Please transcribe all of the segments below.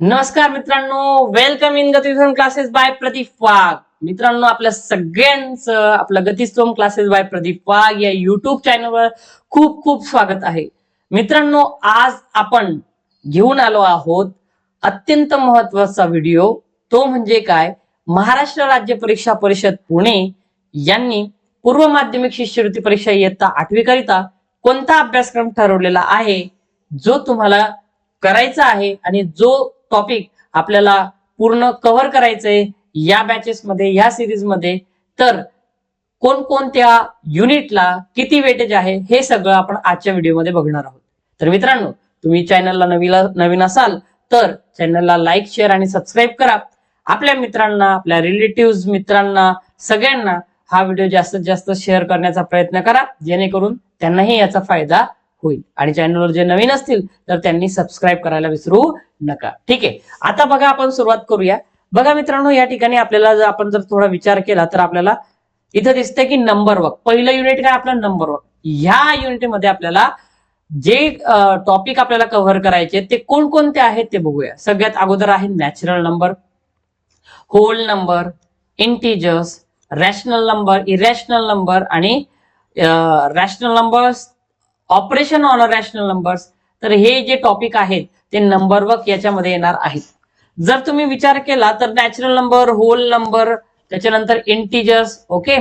नमस्कार मित्रांनो welcome in Gatistom classes by Pradeep Wagh. मित्रांनो आपल्या सगळ्यांचं आपलं गतिस्तोम क्लासेस बाय प्रदीप वाघ या युट्यूब चॅनलवर खूप खूप स्वागत आहे. मित्रांनो आज आपण घेऊन आलो आहोत अत्यंत महत्त्वाचा व्हिडिओ तो म्हणजे काय? महाराष्ट्र राज्य परीक्षा परिषद पुणे यांनी पूर्व माध्यमिक शिष्यवृत्ती परीक्षा इयत्ता आठवी करिता कोणता अभ्यासक्रम ठरवलेला आहे? जो तुम्हाला करायचा आहे आणि जो टॉपिक आपल्याला पूर्ण कव्हर करायचंय या बॅचेस मध्ये या सिरीजमध्ये तर कोणकोणत्या युनिटला किती वेटेज आहे हे सगळं आपण आजच्या व्हिडिओमध्ये बघणार आहोत. तर मित्रांनो तुम्ही चॅनलला नवीन नवीन असाल तर चॅनलला लाईक शेअर आणि सबस्क्राईब करा. आपल्या मित्रांना आपल्या रिलेटिव्ह मित्रांना सगळ्यांना हा व्हिडिओ जास्तीत जास्त शेअर करण्याचा प्रयत्न करा जेणेकरून त्यांनाही याचा फायदा होईल. आणि चॅनलवर जे नवीन असतील तर त्यांनी सबस्क्राईब करायला विसरू नका. ठीक आहे? आता बघा आपण सुरुवात करूया. बघा मित्रांनो या ठिकाणी आपल्याला जर आपण जर थोडा विचार केला तर आपल्याला इथं दिसतंय की नंबर वर्क पहिलं युनिट काय आपलं? नंबर वर्क ह्या युनिटमध्ये आपल्याला जे टॉपिक आपल्याला कव्हर करायचे ते कोणकोणते आहेत ते बघूया. सगळ्यात अगोदर आहे natural number whole number integers rational number irrational number आणि rational numbers operation on rational numbers तर हे जे टॉपिक आहेत ते नंबर वर्क याच्यामध्ये येणार आहेत. जर तुम्ही विचार केला तर नॅचरल नंबर होल नंबर त्याच्यानंतर integers okay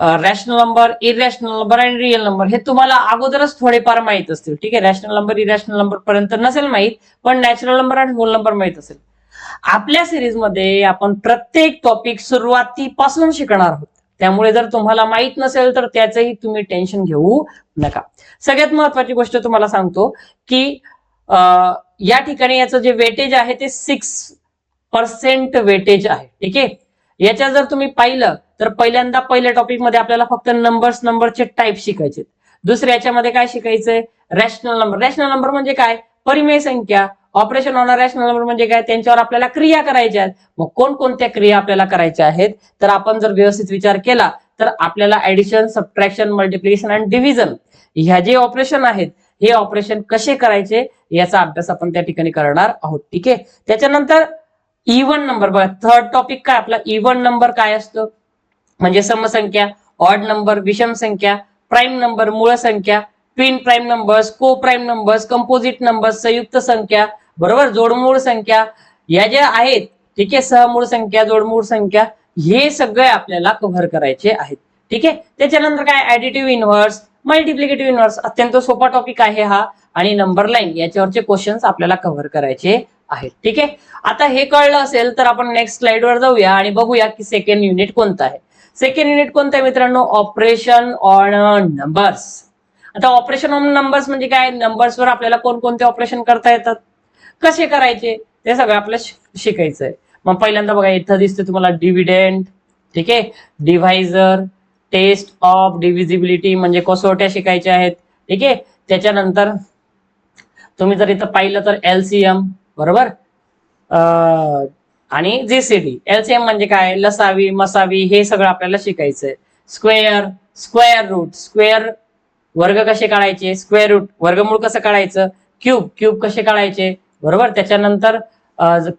rational number irrational number आणि रिअल नंबर हे तुम्हाला अगोदरच थोडेफार माहीत असतील ठीक आहे? रॅशनल नंबर इरॅशनल नंबर पर्यंत नसेल माहीत पण नॅचरल नंबर आणि होल नंबर माहीत असेल. आपल्या सिरीजमध्ये आपण प्रत्येक टॉपिक सुरुवातीपासून शिकणार आहोत. त्यामुळे जर तुम्हाला माहीत नसेल तर त्याचंही तुम्ही टेन्शन घेऊ नका. सगळ्यात महत्वाची गोष्ट तुम्हाला सांगतो की या ठिकाणी याचं जे वेटेज आहे ते सिक्स पर्सेंट वेटेज आहे. ठीक आहे? याच्या जर तुम्ही पाहिलं तर पहिल्यांदा पहिल्या टॉपिकमध्ये आपल्याला फक्त नंबर्स नंबरचे टाईप शिकायचे दुसऱ्या याच्यामध्ये काय शिकायचंय? रॅशनल नंबर रॅशनल नंबर म्हणजे काय? परिमेय संख्या. ऑपरेशन ऑन रॅशनल नंबर म्हणजे काय? त्यांच्यावर आपल्याला क्रिया करायच्या आहेत. मग कोणकोणत्या क्रिया आपल्याला करायच्या आहेत? तर आपण जर व्यवस्थित विचार केला तर आपल्याला ऍडिशन सबट्रॅक्शन मल्टिप्लिकेशन आणि डिव्हिजन ह्या जे ऑपरेशन आहेत हे ऑपरेशन कसे करायचे? याचा अभ्यास आपण त्या ठिकाणी करणार आहोत. ठीक आहे? त्याच्यानंतर e इव्हन नंबर बघा. थर्ड टॉपिक काय? आपला e इव्हन नंबर काय असतो? म्हणजे समसंख्या ऑड नंबर विषम संख्या प्राईम नंबर मूळ संख्या twin prime numbers coprime numbers composite numbers संयुक्त संख्या बरोबर? जोडमूळ संख्या. या ज्या आहेत ठीक आहे सहमूळ संख्या जोडमूळ संख्या हे सगळे आपल्याला कव्हर करायचे आहेत. ठीक आहे? त्याच्यानंतर काय? ऍडिटिव्ह इन्व्हर्स मल्टिप्लिकेटिव्ह इन्व्हर्स अत्यंत सोपा टॉपिक आहे हा. आणि नंबर लाईन याच्यावरचे क्वेश्चन्स आपल्याला कव्हर करायचे आहेत. ठीक आहे? आता हे कळलं असेल तर आपण नेक्स्ट स्लाइड वर जाऊया आणि बघूया की सेकंड युनिट कोणतं आहे. सेकंड युनिट कोणतं आहे मित्रांनो? ऑपरेशन ऑन नंबर्स आता ऑपरेशन ऑन नंबर्स म्हणजे काय? नंबर्सवर आपल्याला कोणकोणते ऑपरेशन करता येतात? कसे करायचे? ते सगळं आपल्याला शिकायचंय. मग पहिल्यांदा बघा इथं दिसते तुम्हाला डिव्हिडेंट ठीक आहे? डिव्हायझर टेस्ट ऑफ डिव्हिजिबिलिटी म्हणजे कसोट्या शिकायच्या आहेत ठीक आहे? त्याच्यानंतर तुम्ही जर इथं पाहिलं तर एलसीएम बरोबर? आणि जीसीडी एलसीएम म्हणजे काय? लसावी मसावी हे सगळं आपल्याला शिकायचंय. स्क्वेअर स्क्वेअर रूट स्क्वेअर वर्ग कसे काढायचे? स्क्वेअर रूट वर्गमूळ कसं काढायचं? क्यूब क्यूब कसे काढायचे? बरोबर? त्याच्यानंतर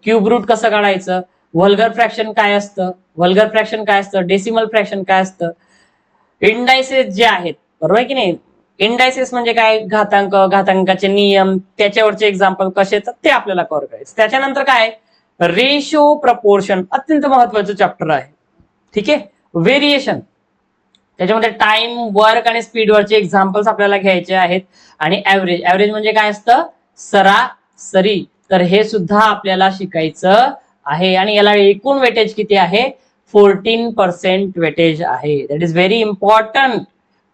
क्यूब रूट कसं काढायचं? व्हल्गर फ्रॅक्शन काय असतं? व्हल्गर फ्रॅक्शन काय असतं? डेसिमल फ्रॅक्शन काय असतं? इंडायसेस जे आहेत बरोबर आहे की नाही? इंडायसेस म्हणजे काय? घातांक घातांकाचे नियम त्याच्यावरचे एक्झाम्पल कसे येतात ते आपल्याला कव्हर करायचं. त्याच्यानंतर काय? रेशो प्रपोर्शन अत्यंत महत्वाचं चॅप्टर आहे. ठीक आहे? व्हेरिएशन त्याच्यामध्ये टाइम वर्क आणि स्पीडवरचे एक्झाम्पल्स आपल्याला घ्यायचे आहेत. आणि ऍव्हरेज ऍव्हरेज म्हणजे काय असतं? सरा सरी तर हे सुद्धा आपल्याला शिकायचं आहे. आणि याला एकूण वेटेज किती आहे? फोर्टीन पर्सेंट वेटेज आहे. That is very important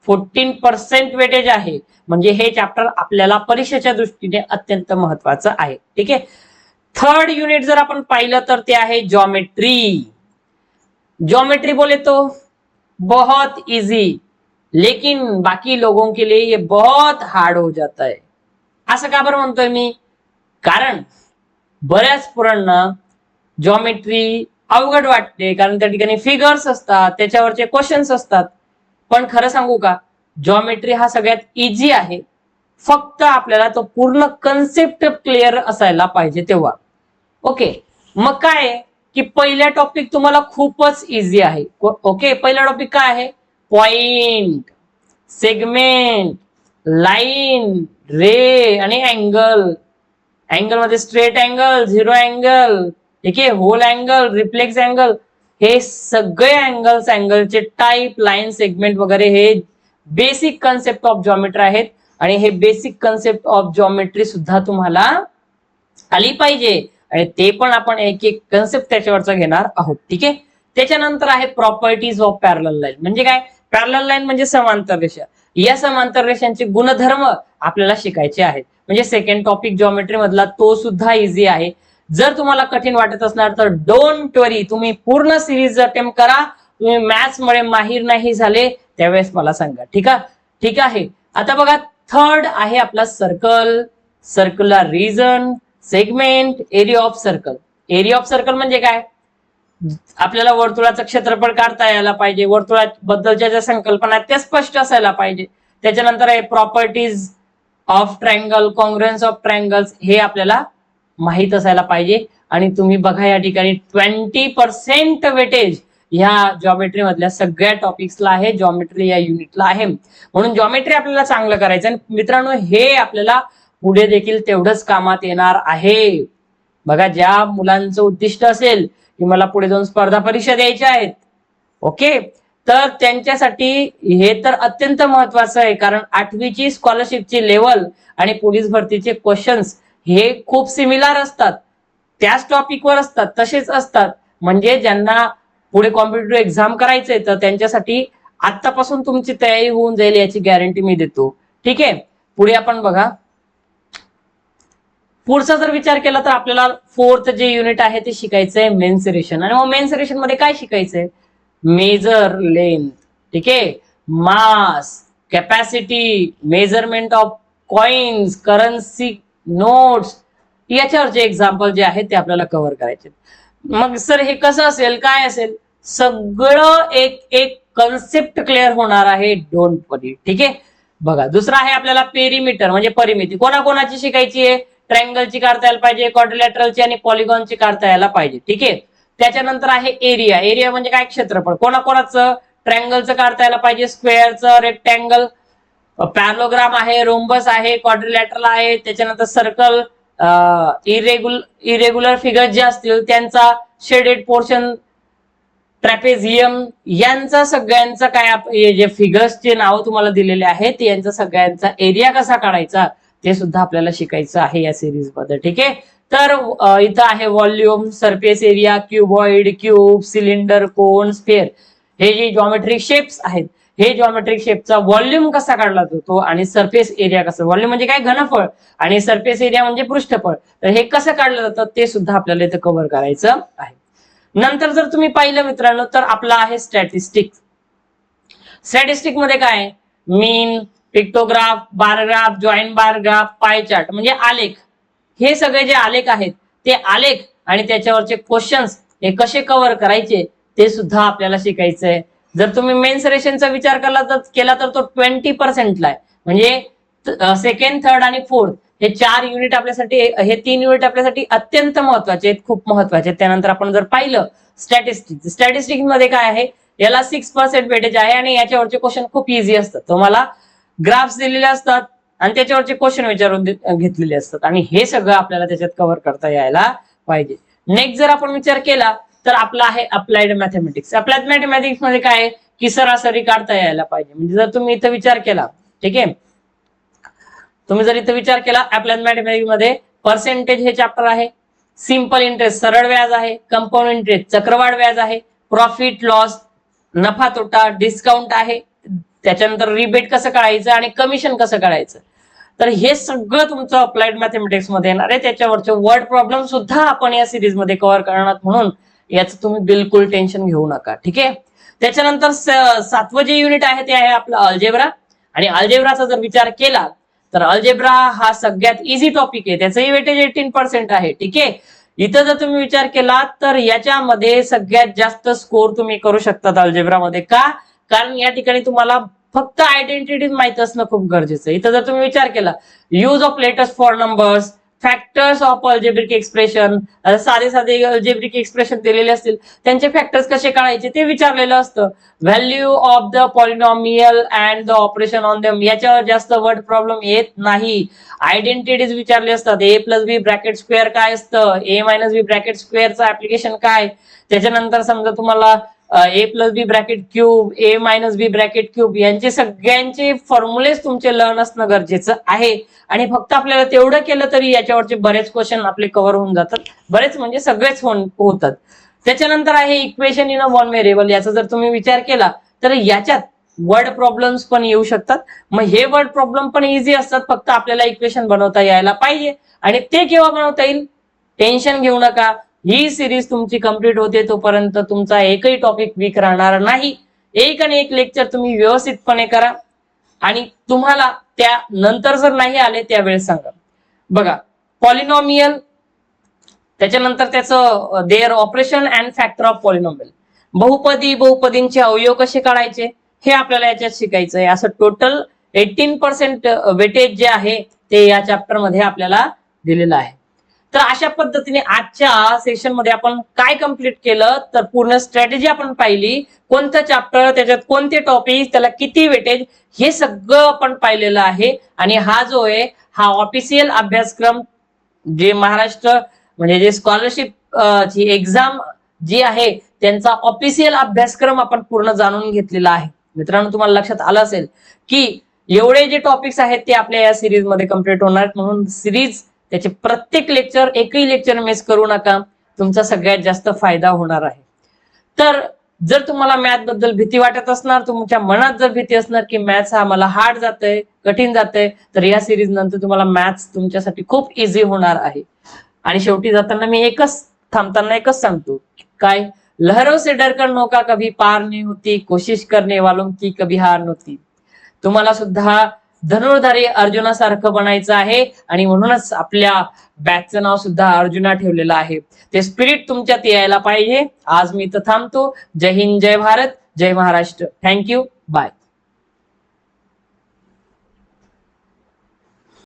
fourteen percent weightage आहे. म्हणजे हे चॅप्टर आपल्याला परीक्षेच्या दृष्टीने अत्यंत महत्वाचं आहे. ठीक आहे? थर्ड युनिट जर आपण पाहिलं तर ते आहे जॉमेट्री ज्योमेट्री बोले तो बहुत इजी लेकिन बाकी लोगों के लिए ये बहुत हार्ड हो जाता है. असं का बरं म्हणतोय मी? कारण बऱ्याच पोरांना जॉमेट्री अवघड वाटते कारण त्या ठिकाणी फिगर्स असतात त्याच्यावरचे क्वेश्चन्स असतात. पण खरं सांगू का? जॉमेट्री हा सगळ्यात इझी आहे. फक्त आपल्याला तो पूर्ण कन्सेप्ट क्लिअर असायला पाहिजे तेव्हा. ओके मग काय की पहिला टॉपिक तुम्हाला खूपच इझी आहे. ओके पहिला टॉपिक काय आहे? पॉइंट सेगमेंट लाईन रे आणि अँगल अँगलमध्ये स्ट्रेट अँगल झिरो अँगल ठीक आहे? होल अँगल रिफ्लेक्स अँगल हे सगळे अँगल्स अँगलचे टाईप लाईन सेगमेंट वगैरे हे बेसिक कन्सेप्ट ऑफ जॉमेट्री आहेत. आणि हे बेसिक कन्सेप्ट ऑफ जॉमेट्री सुद्धा तुम्हाला आली पाहिजे. आणि ते पण आपण एक एक कन्सेप्ट त्याच्यावरचा घेणार आहोत ठीक आहे? त्याच्यानंतर आहे प्रॉपर्टीज ऑफ पॅरल लाईन म्हणजे काय? पॅरल लाईन म्हणजे समांतर रेषा. या समांतर रेषांचे गुणधर्म आपल्याला शिकायचे आहेत. म्हणजे सेकंड टॉपिक जॉमेट्री मधला तो सुद्धा इझी आहे. जर तुम्हाला कठीण वाटत असणार तर डोंट वरी तुम्ही पूर्ण सिरीज अटेम्प्ट करा. तुम्ही मॅथ्समध्ये माहीर नाही झाले त्यावेळेस मला सांगा ठीक आहे? ठीक आहे. आता बघा थर्ड आहे आपला circle circular region segment area of circle area of circle म्हणजे काय? आपल्याला वर्तुळाचं क्षेत्रफळ काढता यायला पाहिजे. वर्तुळाबद्दलच्या ज्या संकल्पना आहेत त्या स्पष्ट असायला पाहिजे. त्याच्यानंतर आहे properties of triangle congruence of triangles हे आपल्याला माहीत असायला पाहिजे. आणि तुम्ही बघा या ठिकाणी ट्वेंटी पर्सेंट वेटेज ह्या जॉमेट्री मधल्या सगळ्या टॉपिक्सला आहे जॉमेट्री या युनिटला आहे. म्हणून जॉमेट्री आपल्याला चांगलं करायचं आणि मित्रांनो हे आपल्याला पुढे देखील तेवढंच कामात येणार आहे. बघा ज्या मुलांचं उद्दिष्ट असेल की मला पुढे जाऊन स्पर्धा परीक्षा द्यायच्या आहेत. ओके? तर त्यांच्यासाठी हे तर अत्यंत महत्वाचं आहे कारण आठवीची स्कॉलरशिपची लेवल आणि पोलीस भरतीचे क्वेश्चन्स हे खूप सिमिलर असतात. त्याच टॉपिकवर असतात तसेच असतात. म्हणजे ज्यांना पुढे कॉम्पिटेटिव्ह एक्झाम करायचंय तर त्यांच्यासाठी आतापासून तुमची तयारी होऊन जाईल याची गॅरंटी मी देतो. ठीक आहे? पुढे आपण बघा. पुढचा जर विचार केला तर आपल्याला फोर्थ जे युनिट आहे ते शिकायचंय मेन्सरेशन आणि मग मेन्सरेशनमध्ये काय शिकायचंय? मेजर लेंथ ठीक आहे? Mass capacity measurement of coins currency notes याच्यावर जे एक्झाम्पल जे आहेत ते आपल्याला कव्हर करायचे मग सर हे कसं असेल? काय असेल? सगळं एक एक कन्सेप्ट क्लिअर होणार आहे. डोंट वरी ठीक आहे? बघा दुसरा आहे आपल्याला पेरिमीटर म्हणजे परिमिती. कोणाकोणाची शिकायची आहे? ट्रँगलची काढता यायला पाहिजे क्वाड्रिलॅटरलची आणि पॉलिगॉनची काढता यायला पाहिजे ठीक आहे? त्याच्यानंतर आहे एरिया एरिया म्हणजे काय? क्षेत्रफळ. कोणाकोणाचं? ट्रँगलचं काढता यायला पाहिजे. स्क्वेअरचं रेक्टँगल पॅरोग्राम आहे रोम्बस आहे क्वाड्रिलॅटरल आहे. त्याच्यानंतर सर्कल इरेग्युलर इरेग्युलर फिगर जे असतील त्यांचा शेडेड पोर्शन ट्रॅपेझियम यांचा सगळ्यांचा काय जे फिगर्सचे नाव तुम्हाला दिलेले आहेत यांचा सगळ्यांचा एरिया कसा काढायचा ते सुद्धा आपल्याला शिकायचं आहे या सिरीजमध्ये. ठीक आहे? तर इथं आहे volume surface area cuboid cube cylinder cone sphere हे जे जॉमेट्रिक शेप्स आहेत हे जॉमेट्रिक शेपचा व्हॉल्यूम कसा काढला जातो आणि सरफेस एरिया कसं? व्हॉल्यूम म्हणजे काय? घनफळ. आणि सरफेस एरिया म्हणजे पृष्ठफळ. तर हे कसं काढलं जातं? ते सुद्धा आपल्याला इथं कव्हर करायचं आहे. नंतर जर तुम्ही पाहिलं मित्रांनो तर आपला आहे स्टॅटिस्टिक स्टॅटिस्टिकमध्ये काय? Mean pictograph bar graph joint bar graph pie chart म्हणजे आलेख. हे सगळे जे आलेख आहेत ते आलेख आणि त्याच्यावरचे क्वेश्चन्स हे कसे कव्हर करायचे ते सुद्धा आपल्याला शिकायचं आहे जर तुम्ही मेन्स रेशनचा विचार केला तर केला तर तो ट्वेंटी पर्सेंटला आहे. म्हणजे सेकंड थर्ड आणि फोर्थ हे चार युनिट आपल्यासाठी हे तीन युनिट आपल्यासाठी अत्यंत महत्त्वाचे आहेत खूप महत्त्वाचे आहेत. त्यानंतर आपण जर पाहिलं स्टॅटिस्टिक स्टॅटिस्टिकमध्ये काय आहे? याला सिक्स पर्सेंट वेटेज आहे आणि याच्यावरचे क्वेश्चन खूप इझी असतात. तुम्हाला ग्राफ्स दिलेले असतात आणि त्याच्यावरचे क्वेश्चन विचारून घेतलेले असतात. आणि हे सगळं आपल्याला त्याच्यात कव्हर करता यायला पाहिजे. नेक्स्ट जर आपण विचार केला तर आपला आहे अप्लाइड मॅथमॅटिक्स अप्लाइड मॅथमॅटिक्समध्ये काय आहे? की सरासरी काढता यायला पाहिजे. म्हणजे जर तुम्ही इथं विचार केला ठीक आहे? तुम्ही जर इथं विचार केला अप्लाइड मॅथमॅटिक्समध्ये पर्सेंटेज हे चॅप्टर आहे. सिंपल इंटरेस्ट सरळ व्याज आहे. कंपाऊंड इंटरेस्ट चक्रवाढ व्याज आहे. प्रॉफिट लॉस नफा तोटा डिस्काउंट आहे. त्याच्यानंतर रिबेट कसं काढायचं आणि कमिशन कसं काढायचं? तर हे सगळं तुमचं अप्लाइड मॅथमॅटिक्समध्ये येणार आहे. त्याच्यावरचे वर्ड प्रॉब्लेम सुद्धा आपण या सिरीजमध्ये कव्हर करणार म्हणून याचं तुम्ही बिलकुल टेन्शन घेऊ नका ठीक आहे? त्याच्यानंतर सातवं जे युनिट आहे ते आहे आपलं अल्जेब्रा आणि अल्जेब्राचा जर विचार केला तर अल्जेब्रा हा सगळ्यात इझी टॉपिक आहे. त्याचंही वेटेज एटीन पर्सेंट आहे ठीक आहे? इथं जर तुम्ही विचार केला तर याच्यामध्ये सगळ्यात जास्त स्कोर तुम्ही करू शकतात अल्जेब्रामध्ये का? कारण या ठिकाणी तुम्हाला फक्त आयडेंटिटी माहीत असणं खूप गरजेचं आहे. इथं जर तुम्ही विचार केला use of latest for numbers factors of algebraic expression साधे साधे अल्जेब्रिक एक्सप्रेशन दिलेले असतील त्यांचे फॅक्टर्स कसे काढायचे ते विचारलेलं असतं. Value of the polynomial and the operation on them याच्यावर जास्त वर्ड प्रॉब्लेम येत नाही. आयडेंटिटीज विचारले असतात. A plus B bracket square काय असतं? ए मायनस बी ब्रॅकेट स्क्वेअरचं ऍप्लिकेशन काय? त्याच्यानंतर समजा तुम्हाला A plus B bracket cube A minus B bracket cube यांचे सगळ्यांचे फॉर्म्युलेस तुमचे लर्न असणं गरजेचं आहे. आणि फक्त आपल्याला तेवढं केलं तरी याच्यावरचे बरेच क्वेश्चन आपले कव्हर होऊन जातात. बरेच म्हणजे सगळेच होतात. त्याच्यानंतर आहे equation in a one variable याचा जर तुम्ही विचार केला तर याच्यात वर्ड प्रॉब्लेम्स पण येऊ शकतात. मग हे वर्ड प्रॉब्लेम पण इझी असतात. फक्त आपल्याला इक्वेशन बनवता यायला पाहिजे. आणि ते केव्हा बनवता येईल? टेन्शन घेऊ नका. ही सिरीज तुमची कंप्लीट होते तोपर्यंत तुमचा एकही टॉपिक वीक राहणार नाही. एक आणि एक लेक्चर तुम्ही व्यवस्थितपणे करा. आणि तुम्हाला त्या नंतर जर नाही आले त्यावेळेस सांगा. बघा पॉलिनॉमियल त्याच्यानंतर त्याचं their operation and factor of polynomial बहुपदी बहुपदींचे अवयव कसे काढायचे? हे आपल्याला याच्यात शिकायचं आहे असं टोटल एटीन पर्सेंट वेटेज जे आहे ते या चॅप्टरमध्ये आपल्याला दिलेलं आहे. तर अशा पद्धतीने आजच्या सेशनमध्ये आपण काय कंप्लीट केलं तर पूर्ण स्ट्रॅटेजी आपण पाहिली. कोणतं चॅप्टर त्याच्यात कोणते टॉपिक त्याला किती वेटेज हे सगळं आपण पाहिलेलं आहे. आणि हा जो आहे हा ऑफिशियल अभ्यासक्रम जे महाराष्ट्र म्हणजे जे स्कॉलरशिप ची एक्झाम जी आहे त्यांचा ऑफिशियल अभ्यासक्रम आपण पूर्ण जाणून घेतलेला आहे. मित्रांनो तुम्हाला लक्षात आलं असेल की एवढे जे टॉपिक्स आहेत ते आपल्या या सिरीजमध्ये कंप्लीट होणार म्हणून सिरीज त्याचे प्रत्येक लेक्चर एकही लेक्चर मिस करू नका. तुमचा सगळ्यात जास्त फायदा होणार आहे. तर जर तुम्हाला मॅथबद्दल भीती वाटत असणार तुमच्या मनात जर भीती असणार की मॅथ्स हा मला हार्ड जातंय कठीण जातंय तर या सिरीज नंतर तुम्हाला मॅथ्स तुमच्यासाठी खूप इझी होणार आहे. आणि शेवटी जाताना मी एकच थांबताना एकच सांगतो काय? लहरों से डरकर नौका कभी पार नहीं होती कोशिश करने वालों की कभी हार नव्हती. तुम्हाला सुद्धा धनुर्धारी अर्जुनासारखं बनायचं आहे. आणि म्हणूनच आपल्या बॅचचं नाव सुद्धा अर्जुना ठेवलेलं आहे. ते स्पिरिट तुमच्यात यायला पाहिजे. आज मी इथं थांबतो. जय हिंद जय भारत. जय महाराष्ट्र. Thank you bye